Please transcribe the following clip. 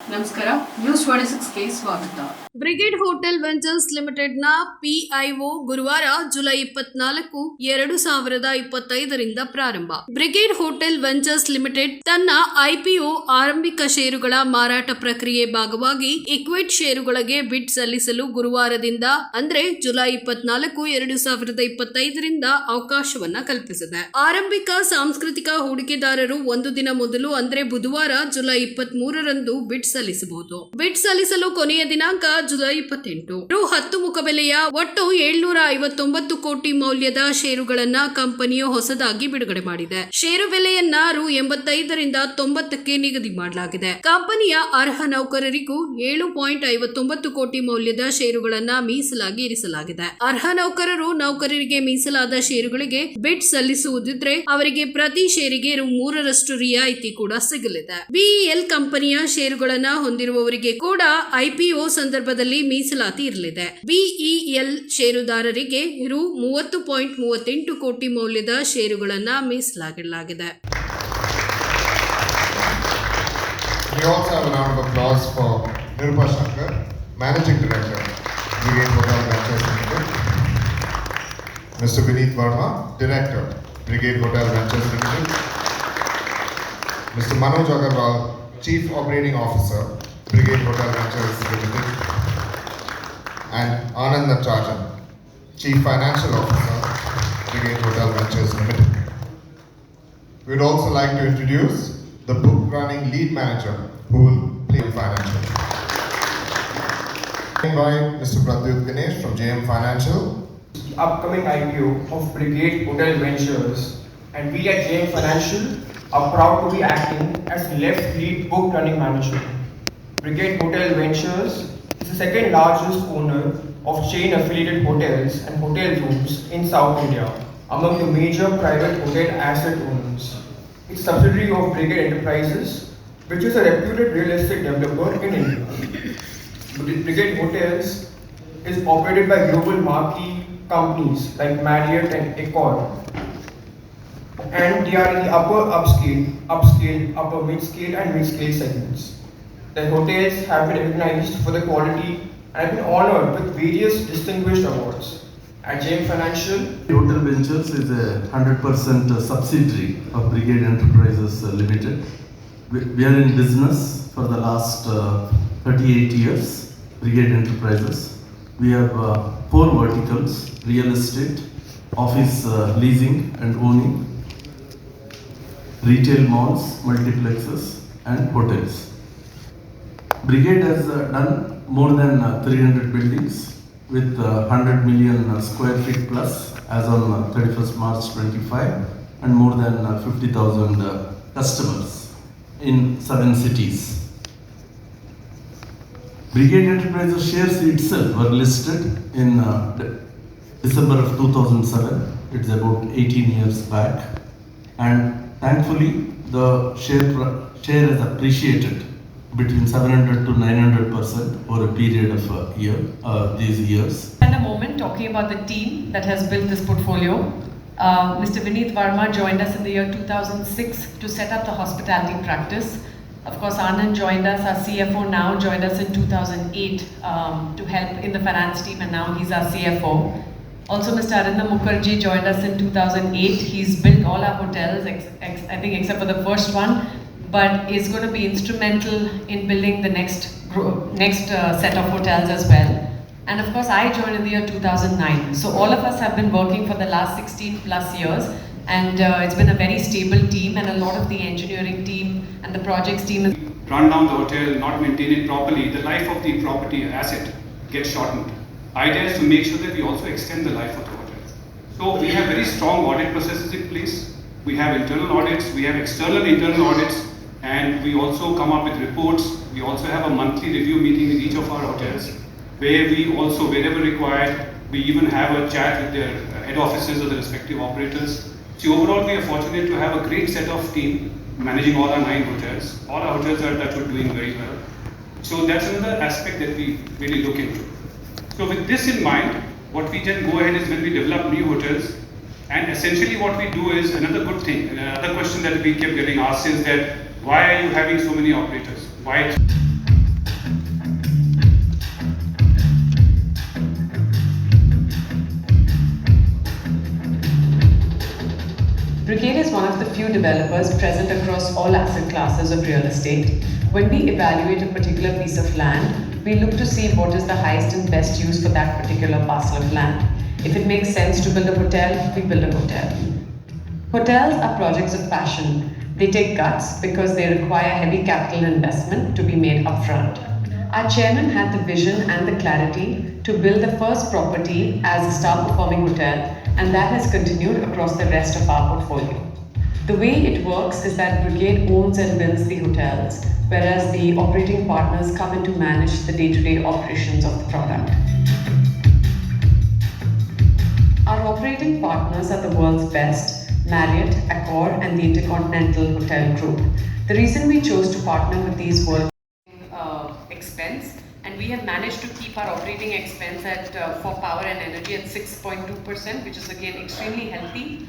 ನಮಸ್ಕಾರ ನ್ಯೂಸ್ ಸಿಕ್ಸ್ಗೆ ಸ್ವಾಗತ. Brigade hotel ventures ಲಿಮಿಟೆಡ್ನ ಪಿಐಒ ಗುರುವಾರ ಜುಲೈ ಇಪ್ಪತ್ನಾಲ್ಕು, ಎರಡು ಸಾವಿರದ ಇಪ್ಪತ್ತೈದರಿಂದ ಪ್ರಾರಂಭ. ಬ್ರಿಗೇಡ್ ಹೋಟೆಲ್ ವೆಂಚರ್ಸ್ ಲಿಮಿಟೆಡ್ ತನ್ನ ಐಪಿಒ ಆರಂಭಿಕ ಷೇರುಗಳ ಮಾರಾಟ ಪ್ರಕ್ರಿಯೆ ಭಾಗವಾಗಿ ಇಕ್ವಿಟ್ ಷೇರುಗಳಿಗೆ ಬಿಡ್ ಸಲ್ಲಿಸಲು ಗುರುವಾರದಿಂದ, ಅಂದ್ರೆ ಜುಲೈ ಇಪ್ಪತ್ನಾಲ್ಕು, ಎರಡು ಸಾವಿರದ ಇಪ್ಪತ್ತೈದರಿಂದ ಅವಕಾಶವನ್ನ ಕಲ್ಪಿಸಿದೆ. ಆರಂಭಿಕ ಸಾಂಸ್ಕೃತಿಕ ಹೂಡಿಕೆದಾರರು ಒಂದು ದಿನ ಮೊದಲು, ಅಂದ್ರೆ ಬುಧವಾರ ಜುಲೈ ಇಪ್ಪತ್ತ್ ಮೂರರಂದು ಸಲ್ಲಿಸಬಹುದು. ಬಿಡ್ ಸಲ್ಲಿಸಲು ಕೊನೆಯ ದಿನಾಂಕ ಜುಲೈ ಇಪ್ಪತ್ತೆಂಟು. ರು ಹತ್ತು ಮುಖಬೆಲೆಯ ಒಟ್ಟು ಏಳ್ನೂರ ಐವತ್ತೊಂಬತ್ತು ಕೋಟಿ ಮೌಲ್ಯದ ಷೇರುಗಳನ್ನ ಕಂಪನಿಯು ಹೊಸದಾಗಿ ಬಿಡುಗಡೆ ಮಾಡಿದೆ. ಷೇರು ಬೆಲೆಯನ್ನ ರು ಎಂಬತ್ತೈದರಿಂದ ತೊಂಬತ್ತಕ್ಕೆ ನಿಗದಿ ಮಾಡಲಾಗಿದೆ. ಕಂಪನಿಯ ಅರ್ಹ ನೌಕರರಿಗೂ ಏಳು ಪಾಯಿಂಟ್ ಐವತ್ತೊಂಬತ್ತು ಕೋಟಿ ಮೌಲ್ಯದ ಷೇರುಗಳನ್ನ ಮೀಸಲಾಗಿ ಇರಿಸಲಾಗಿದೆ. ಅರ್ಹ ನೌಕರರು ನೌಕರರಿಗೆ ಮೀಸಲಾದ ಷೇರುಗಳಿಗೆ ಬಿಡ್ ಸಲ್ಲಿಸುವುದಿದ್ರೆ ಅವರಿಗೆ ಪ್ರತಿ ಷೇರಿಗೆ ರು ಮೂರರಷ್ಟು ರಿಯಾಯಿತಿ ಕೂಡ ಸಿಗಲಿದೆ. ಬಿಇಎಲ್ ಕಂಪನಿಯ ಸ್ಥಾನಗಳನ್ನ ಹೊಂದಿರುವವರಿಗೆ ಕೂಡ ಐಪಿಒ ಸಂದರ್ಭದಲ್ಲಿ ಮೀಸಲಾತಿ ಇರಲಿದೆ ಬಿಇಎಲ್ ಷೇರುದಾರರಿಗೆ ರು ಮೂವತ್ತು ಪಾಯಿಂಟ್ ಮೂವತ್ತೆಂಟು ಕೋಟಿ ಮೌಲ್ಯದ ಷೇರುಗಳನ್ನು ಮೀಸಲಾಗಿಡಲಾಗಿದೆ Mr. Vineet Varma, Director, Brigade Hotel Ventures Limited. Mr. Manoj Agarwal, Chief Operating Officer, Brigade Hotel Ventures Limited. And Anand Natarajan, Chief Financial Officer, Brigade Hotel Ventures Limited. We'd also like to introduce the book running lead manager who will play financial. By Mr. Pradyut Ganesh from JM Financial. The upcoming IPO of Brigade Hotel Ventures, and we at JM Financial are proud to be acting as left lead book running manager. Brigade Hotel Ventures is the second largest owner of chain affiliated hotels and hotel rooms in South India among the major private hotel asset owners. It's a subsidiary of Brigade Enterprises, which is a reputed real estate developer in India. Brigade Hotels is operated by global marquee companies like Marriott and Accor. And they are in the upper upscale, upscale, upper mid-scale and mid-scale segments. The hotels have been recognized for the quality and have been honored with various distinguished awards. At JM Financial, Hotel Ventures is a 100% subsidiary of Brigade Enterprises Limited. We we are in business for the last uh, 38 years, Brigade Enterprises. We have uh, four verticals, real estate, office uh, leasing and owning, retail malls, multiplexes and hotels. Brigade has uh, done more than uh, 300 buildings with uh, 100 million uh, square feet plus as on uh, 31st March 25 and more than uh, 50,000 uh, customers in seven cities. Brigade Enterprises shares itself were listed in uh, De- December of 2007. It's about 18 years back. And thankfully, the share, share has appreciated between 700 to 900 percent over a period of a year, uh, these years. spend a moment talking about the team that has built this portfolio. Uh, Mr. Vineet Varma joined us in the year 2006 to set up the hospitality practice. Of course, Anand joined us, our CFO now joined us in 2008 um, to help in the finance team, and now he's our CFO. Also, Mr. Arindam Mukherjee joined us in 2008. He's built all our hotels, ex- ex- I think, except for the first one, but is going to be instrumental in building the next next uh, set of hotels as well. And of course, I joined in the year 2009. So all of us have been working for the last 16 plus years, and uh, it's been a very stable team. And a lot of the engineering team and the projects team run down the hotel, not maintain it properly, the life of the property asset gets shortened. Idea is to make sure that we also extend the life of the hotel. So we have very strong audit processes in place. We have internal audits, we have external internal audits, and we also come up with reports. We also have a monthly review meeting in each of our hotels, where we also, wherever required, we even have a chat with their head offices or the respective operators. So overall, we are fortunate to have a great set of team managing all our nine hotels. All our hotels are that doing very well. So that's another aspect that we really look into. So with this in mind, what we then go ahead is when we develop new hotels, and essentially what we do is another good thing, uh, another question that we kept getting asked is that why are you having so many operators? Why? Brigade is one of the few developers present across all asset classes of real estate. When we evaluate a particular piece of land, we look to see what is the highest and best use for that particular parcel of land. If it makes sense to build a hotel, we build a hotel. Hotels are projects of passion. They take guts because they require heavy capital investment to be made upfront. Our chairman had the vision and the clarity to build the first property as a star performing hotel, and that has continued across the rest of our portfolio. The way it works is that Brigade owns and builds the hotels, whereas the operating partners come in to manage the day to day operations of the product. Our operating partners are the world's best Marriott, Accor, and the Intercontinental Hotel Group. The reason we chose to partner with these world uh, expense and we have managed to keep our operating expense at uh, for power and energy at 6.2%, which is again extremely healthy.